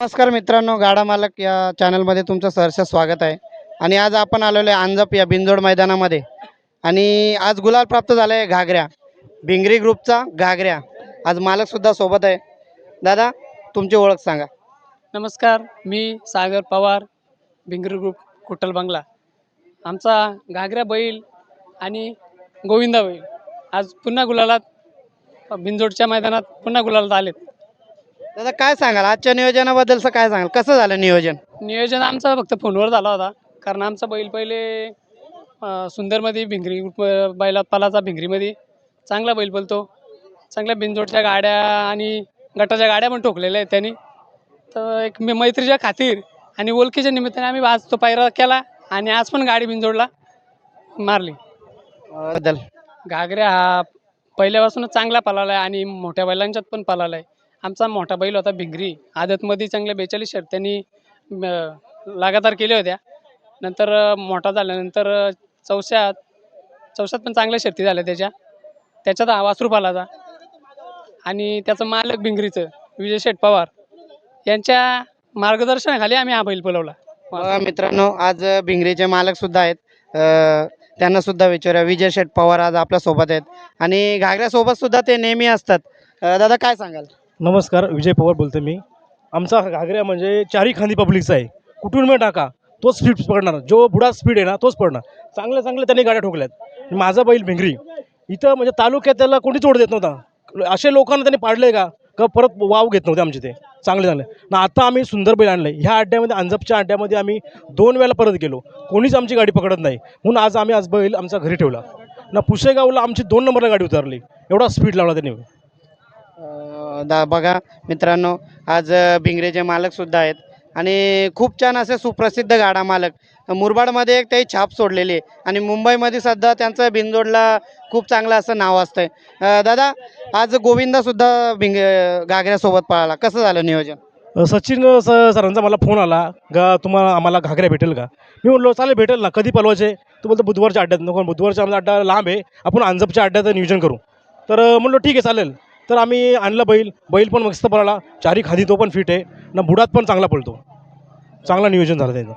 नमस्कार मित्रांनो गाडा मालक या चॅनलमध्ये तुमचं सहर्ष स्वागत आहे. आणि आज आपण आलेलो आहे अंजप या बिंजोड मैदानामध्ये. आणि आज गुलाल प्राप्त झाला आहे घागऱ्या. भिंगरी ग्रुपचा घागऱ्या. आज मालकसुद्धा सोबत आहे. दादा तुमची ओळख सांगा. नमस्कार मी सागर पवार भिंगरी ग्रुप कुटल बंगला. आमचा घागऱ्या बैल आणि गोविंदा बैल. आज पुन्हा गुलालात बिंजोडच्या मैदानात पुन्हा गुलालात आलेत. दादा काय सांगाल? आजच्या नियोजनाबद्दलचं काय सांगाल? कसं झालं नियोजन? नियोजन आमचा फक्त फोनवर झाला होता. कारण आमचा बैल पहिले अं, सुंदरमध्ये भिंगरी ग्रुप बैलात पालाचा भिंगरीमध्ये चांगला बैल बोलतो चांगल्या बिंजोडच्या गाड्या आणि गटाच्या गाड्या पण ठोकलेल्या आहेत त्यांनी. तर एक मी मैत्रीच्या खातीर आणि ओळखीच्या निमित्ताने आम्ही आज तो पायरा केला आणि आज पण गाडी बिंजोडला मारली. अं, बद्दल. घागऱ्या हा पहिल्यापासूनच चांगला पळाला आहे आणि मोठ्या बैलांच्यात पण पळाला आहे आमचा मोठा बैल होता भिंगरी. आदतमध्ये चांगल्या बेचाळीस शर्त्यांनी लगातार केल्या होत्या. नंतर मोठा झाल्यानंतर चौशात चौशात पण चांगल्या शर्ती झाल्या त्याच्या. त्याच्यात वासरूपालाचा आणि त्याचं मालक भिंगरीचं विजय शेठ पवार. यांच्या मार्गदर्शनाखाली आम्ही हा बैल बोलवला बघा मित्रांनो आज भिंगरीचे मालक सुद्धा आहेत. त्यांनासुद्धा त्यांना सुद्धा विचारूया. विजय शेठ पवार आज आपल्यासोबत आहेत. आणि घागऱ्यासोबत सुद्धा ते नेहमी असतात. दादा काय सांगाल? नमस्कार विजय पवार बोलतो मी. आमचा घागऱ्या म्हणजे चारी खांदी पब्लिकचा आहे. कुठून मी टाका? तोच स्पीड पडणार जो बुडा स्पीड आहे ना तोच पडणार. चांगल्या चांगल्या त्यांनी गाड्या ठोकल्यात. माझा बैल भिंगरी. इथं म्हणजे तालुक्यात त्याला कोणीच ओढ देत नव्हता. असे लोकांना त्यांनी पाडले का? का परत वाव घेत नव्हते आमचे ते. चांगले चांगले. ना आता आम्ही सुंदर बैल आणलं ह्या अड्ड्यामध्ये अंजपच्या अड्ड्यामध्ये आम्ही दोन वेळा परत गेलो. कोणीच आमची गाडी पकडत नाही. म्हणून आज आम्ही आज बैल आमचा घरी ठेवला. ना पुसेगावला आमची दोन नंबरला गाडी उतरली. एवढा स्पीड लावला त्यांनी. दा बघा मित्रांनो आज भिंगरेचे मालकसुद्धा आहेत. आणि खूप छान असे सुप्रसिद्ध गाडा मालक. मुरबाडमध्ये एक ते छाप सोडलेली आहे. आणि मुंबईमध्ये सध्या त्यांचं बिनजोडला खूप चांगलं असं नाव असतं आहे दादा आज गोविंदासुद्धा भिंग घागऱ्यासोबत पळाला. कसं झालं नियोजन? सचिन स सरांचा मला फोन आला का तुम्हाला आम्हाला घागऱ्या भेटेल का? मी म्हणलो चालेल भेटेल ना. कधी पलवायचे तू बोलतो बुधवारच्या अड्ड्यात. नको बुधवारच्या आमचा अड्डा लांब आहे. आपण अंजपच्या अड्ड्याचं नियोजन करू. तर म्हणलो ठीक आहे चालेल. तर आम्ही आणलं बैल बैल पण मस्त पळाला. चारी खादी तो पण फिट आहे. ना बुडात पण चांगला पळतो. चांगला नियोजन झालं त्याचं.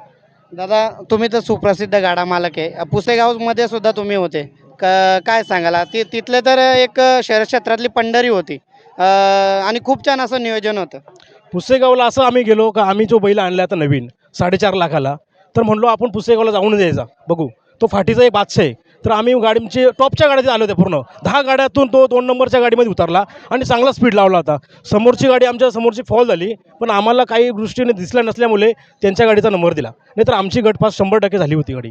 दादा तुम्ही तर सुप्रसिद्ध गाडा मालक आहे. पुसेगावमध्ये सुद्धा तुम्ही होते. क काय सांगाला? ती तिथले तर एक शहर क्षेत्रातली पंढरी होती. आणि खूप छान असं नियोजन होतं. पुसेगावला असं आम्ही गेलो का आम्ही जो बैल आणला आता नवीन साडेचार लाखाला तर म्हणलो आपण पुसेगावला जाऊन द्यायचा. बघू. तो फाटीचा एक बादशाह आहे. तर आम्ही गाडीची टॉपच्या गाड्यात आलो होत्या पूर्ण. दहा गाड्यातून तो दोन नंबरच्या गाडीमध्ये उतरला आणि चांगला स्पीड लावला होता. समोरची गाडी आमच्या समोरची फॉल झाली पण आम्हाला काही दृष्टीने दिसल्या नसल्यामुळे त्यांच्या गाडीचा नंबर दिला. नाहीतर आमची गटपास शंभर टक्के झाली होती गाडी.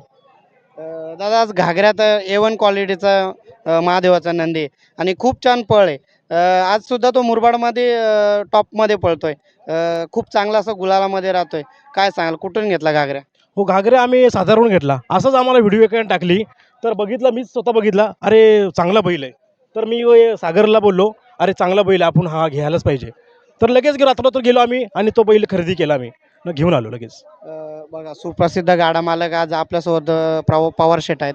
दादा आज घागऱ्यात ए वन क्वालिटीचा महादेवाचा नंदी आणि खूप छान पळ आहे. आज सुद्धा तो मुरबाडमध्ये टॉपमध्ये पळतोय. खूप चांगला असं गुलालामध्ये राहतोय. काय सांगाल? कुठून घेतला घागऱ्या? हो घागरे आम्ही साधारण घेतला. असंच आम्हाला व्हिडिओ एकाने टाकली. तर बघितलं मीच स्वतः बघितला अरे चांगला बैल आहे. तर मी सागरला बोललो अरे चांगला बैल आहे, आपण हा घ्यायलाच पाहिजे. तर लगेच गेलो रात्र गेलो आम्ही आणि तो बैल खरेदी केला आम्ही. न घेऊन आलो लगेच. बघा सुप्रसिद्ध गाडा मालक आज आपल्यासोबत प्रव पवार शेट आहेत.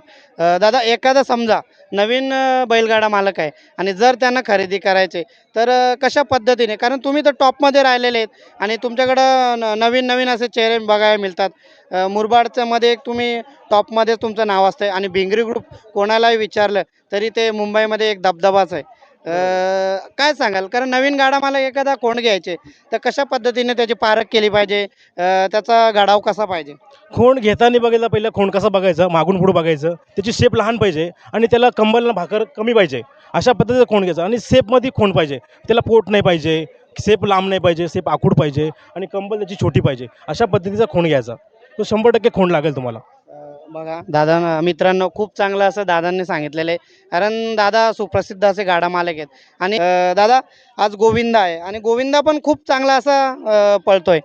दादा एखादा समजा नवीन बैलगाडा मालक आहे आणि जर त्यांना खरेदी करायचे तर कशा पद्धतीने? कारण तुम्ही तर टॉपमध्ये राहिलेले आहेत आणि तुमच्याकडं न- नवीन नवीन असे चेहरे बघायला मिळतात. अं, मुरबाडच्या मध्ये एक तुम्ही टॉपमध्ये तुमचं नाव असतं आणि भिंगरी ग्रुप कोणालाही विचारलं तरी ते मुंबईमध्ये एक दबदबाच आहे. अं, काय सांगाल? कारण नवीन गाडा मला एखादा कोण घ्यायचे तर कशा पद्धतीने त्याची पारख केली पाहिजे? अं, त्याचा गाडाव कसा पाहिजे? खोंड घेताना बघायला पहिलं खोंड कसा बघायचं मागून पुढं बघायचं त्याची शेप लहान पाहिजे आणि त्याला कंबलला भाकर कमी पाहिजे. अशा पद्धतीचं खोंड घ्यायचं आणि सेपमध्ये खोंड पाहिजे. त्याला पोट नाही पाहिजे सेप लांब नाही पाहिजे सेप आखूड पाहिजे आणि कंबल त्याची छोटी पाहिजे. अशा पद्धतीचा खोंड घ्यायचा. तो शंभर टक्के खोंड लागेल तुम्हाला. बघा. दादा मित्रांनो खूप चांगलं असं दादांनी सांगितलेलं आहे. कारण दादा सुप्रसिद्ध असे गाडा मालक आहेत. आणि दादा आज गोविंदा आहे. आणि गोविंदा पण खूप चांगला असा पळतोय.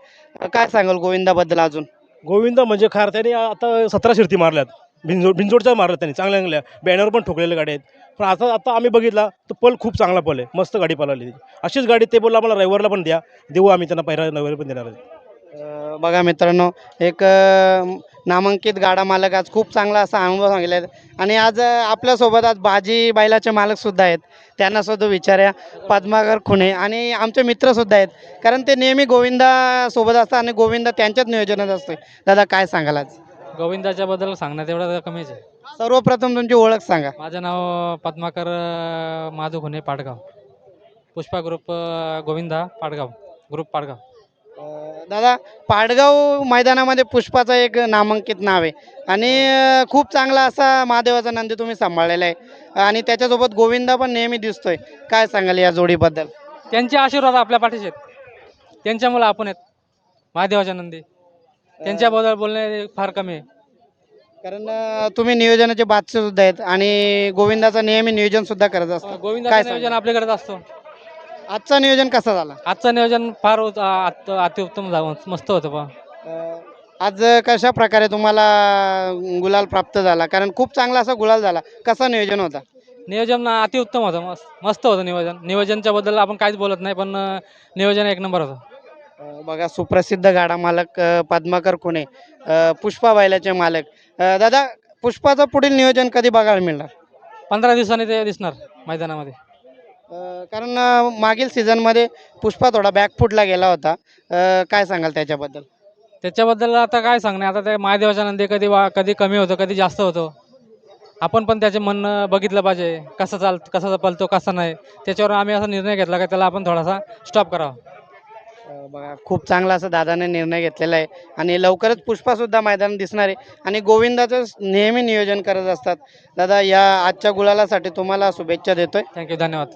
काय सांगाल गोविंदाबद्दल अजून? गोविंद म्हणजे खार त्याने आता सतरा शिर्ती मारल्यात. बिंजोड बिंजोडच्या मारल्यात त्यांनी. चांगल्या चांगल्या. बॅनर पण ठोकलेल्या गाड्या आहेत. पण आता आता आम्ही बघितला तर पल खूप चांगला पल आहे. मस्त गाडी पळाली. अशीच गाडी ते बोलला आम्हाला रविवारला पण द्या. देऊ आम्ही त्यांना पहिला रविवारी पण देणार आहे. बघा मित्रांनो एक नामांकित गाडा मालक आज खूप चांगला असा अनुभव सांगितला आहे आणि आज आपल्यासोबत आज बाजी बैलाचे मालक सुद्धा आहेत. त्यांना सुद्धा विचारूया. पद्माकर खुणे आणि आमचे मित्रसुद्धा आहेत. कारण ते नेहमी गोविंदा सोबत असतात आणि गोविंदा त्यांच्याच नियोजनात असतोय. दादा काय सांगाल आज? गोविंदाच्या बद्दल सांगण्यात एवढं कमीच आहे. सर्वप्रथम तुमची ओळख सांगा. माझं नाव Padmakar Madhu Khune Padgaon. Pushpa group Govinda Padgaon group Padgaon. दादा पाडगाव मैदानामध्ये पुष्पाचं एक नामांकित नाव आहे. आणि खूप चांगला असा महादेवाचा नंदी तुम्ही सांभाळलेला आहे. आणि त्याच्यासोबत गोविंदा पण नेहमी दिसतोय. काय सांगाल या जोडीबद्दल? त्यांचे आशीर्वाद आपल्या पाठीचे आहेत. त्यांच्यामुळे आपण आहेत. महादेवाच्या नंदी. त्यांच्याबद्दल बोलणे फार कमी आहे. कारण अ, तुम्ही नियोजनाचे बादशाह सुद्धा आहेत. आणि गोविंदाचं नेहमी नियोजन सुद्धा करत असता काय गोविंदाचं सांगाल? नियोजन आपल्याकडेच असतो. आजचं नियोजन कसं झाला? आजचं नियोजन फार उत- अत- अतिउत्तम झालं मस्त होतं बा. अ, आज कशा प्रकारे तुम्हाला गुलाल प्राप्त झाला? कारण खूप चांगला असा गुलाल झाला. कसा नियोजन होता? नियोजन अतिउत्तम होतं. मस्त मस्त होतं नियोजन. नियोजनच्या बद्दल आपण काहीच बोलत नाही पण अं, नियोजन एक नंबर होतं. अ, बघा सुप्रसिद्ध गाडा मालक अ, पद्माकर कुणे अ, पुष्पा बैलाचे मालक. अ, दादा पुष्पाचं पुढील नियोजन कधी बघायला मिळणार? पंधरा दिवसांनी ते दिसणार मैदानामध्ये. कारण मागील सीझनमध्ये पुष्पा थोडा बॅकफुटला गेला होता. काय सांगाल त्याच्याबद्दल? त्याच्याबद्दल आता काय सांगणे आता ते महादेवाच्या नंदी कधी वा कधी कमी होतं कधी जास्त होतो. आपण पण त्याचे म्हणणं बघितलं पाहिजे कसं चाल कसं पलतो कसं नाही. त्याच्यावर आम्ही असा निर्णय घेतला का त्याला आपण थोडासा स्टॉप करावा. बघा खूप चांगला असा दादाने निर्णय घेतलेला आहे. आणि लवकरच पुष्पासुद्धा मैदान दिसणार आहे. आणि गोविंदाचं नेहमी नियोजन करत असतात. दादा या आजच्या गुलालासाठी तुम्हाला शुभेच्छा देतोय. थँक्यू धन्यवाद.